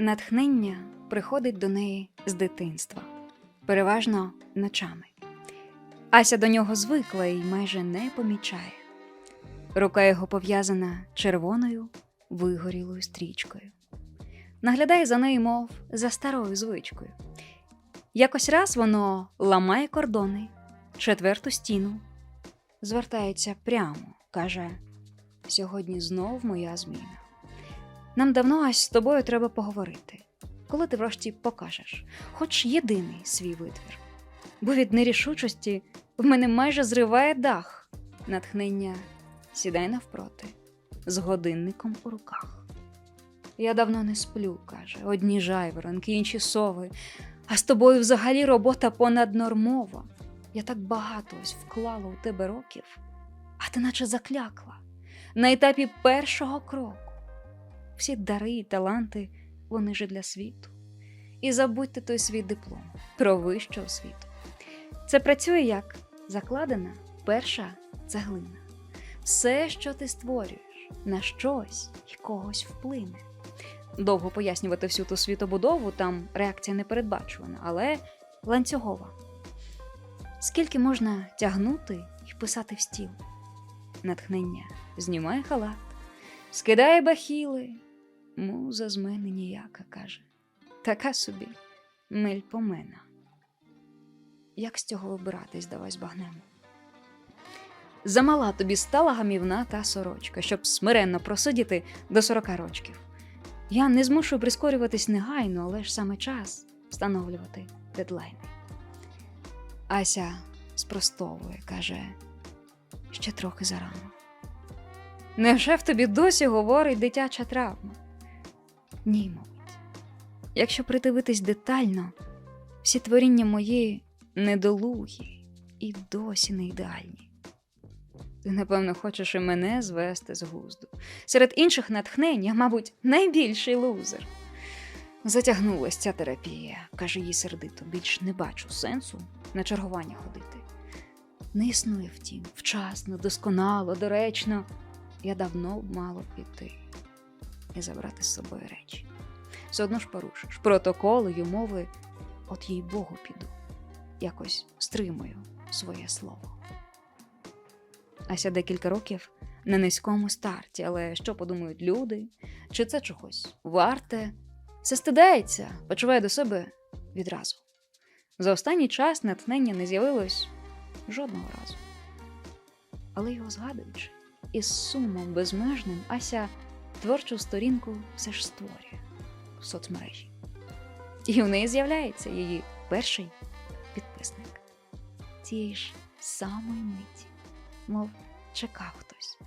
Натхнення приходить до неї з дитинства, переважно ночами. Ася до нього звикла і майже не помічає. Рука його пов'язана червоною вигорілою стрічкою. Наглядає за нею, мов за старою звичкою. Якось раз воно ламає кордони, четверту стіну, звертається прямо, каже: Сьогодні знов моя зміна. Нам давно ась з тобою треба поговорити, коли ти врешті покажеш, хоч єдиний свій витвір. Бо від нерішучості в мене майже зриває дах. Натхнення сідай навпроти, з годинником у руках. Я давно не сплю, каже, одні жайворонки, інші сови, а з тобою взагалі робота понаднормова. Я так багато ось вклала у тебе років, а ти наче заклякла на етапі першого кроку. Всі дари і таланти вони ж для світу. І забудьте той свій диплом про вищу освіту. Це працює як закладена перша цеглина. Все, що ти створюєш, на щось і когось вплине. Довго пояснювати всю ту світобудову, там реакція не передбачувана, але ланцюгова. Скільки можна тягнути і писати в стіл? Натхнення знімає халат, скидає бахіли. Муза з мене ніяка, каже. Така собі мельпомена. Як з цього вибиратись, давай збагнемо. Замала тобі стала гамівна та сорочка, щоб смиренно просидіти до сорока рочків. Я не змушую прискорюватись негайно, але ж саме час встановлювати дедлайни. Ася спростовує, каже, ще трохи зарано. Невже в тобі досі говорить дитяча травма? Ні, мабуть. Якщо придивитись детально, всі творіння мої недолугі і досі не ідеальні. Ти, напевно, хочеш і мене звести з глузду. Серед інших натхнень, я, мабуть, найбільший лузер. Затягнулась ця терапія, каже їй сердито, більш не бачу сенсу на чергування ходити. Не існує, втім, вчасно, досконало, доречно. Я давно мало піти і забрати з собою речі. Все одно ж порушиш протоколи й умови, от їй Богу піду. Якось стримую своє слово. Ася декілька років на низькому старті, але що подумають люди? Чи це чогось варте? Все стидається, почуває до себе відразу. За останній час натхнення не з'явилось жодного разу. Але його згадуючи, із сумом безмежним Ася творчу сторінку все ж створює в соцмережі. І в неї з'являється її перший підписник цієї ж самої миті, мов чекав хтось.